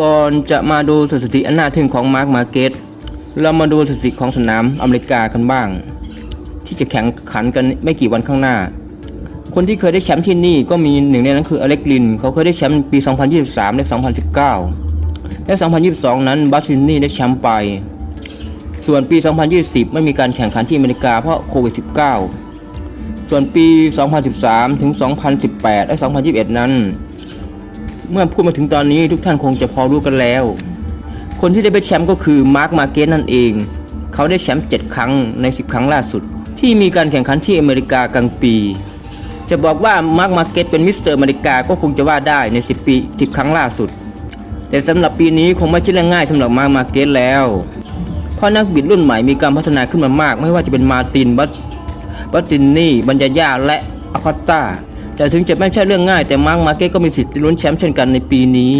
ก่อนจะมาดูสถิติอันน่าทึ่งของมาร์คมาเก็ตเรามาดูสถิติของสนามอเมริกากันบ้าง ที่จะแข่งขันกันไม่กี่วันข้างหน้า คนที่เคยได้แชมป์ที่นี่ก็มีหนึ่งในนั้นคืออเล็กลิน เขาเคยได้แชมป์ปี 2023 และ 2019 และ 2022 นั้นบัสซินนี่ได้แชมป์ไป ส่วนปี 2020 ไม่มีการแข่งขันที่อเมริกาเพราะโควิด -19 ส่วนปี 2013 ถึง 2018 และ 2021 นั้น เมื่อพูดมาถึงตอนนี้ทุกท่านคงจะพอรู้กันแล้ว คนที่ได้เป็นแชมป์ก็คือมาร์คมาเกตนั่นเอง เขาได้แชมป์7ครั้งใน 10 ครั้งล่าสุด ที่มีการแข่งขันที่อเมริกากลางปี จะบอกว่ามาร์คมาเกตเป็นมิสเตอร์อเมริกาก็คงจะว่าได้ใน 10 ปี 10 ครั้งล่าสุด แต่สำหรับปีนี้คงไม่ใช่เรื่องง่ายสำหรับมาร์คมาเกตแล้ว เพราะนักบิดรุ่นใหม่มีการพัฒนาขึ้นมามาก ไม่ว่าจะเป็นมาตินบัตบัตตินนี่บัญญาญาและอาคอตตา แต่ถึงจะไม่ใช่เรื่องง่ายแต่มาร์กมาเก็ตก็มีสิทธิ์ลุ้นแชมป์เช่นกันในปีนี้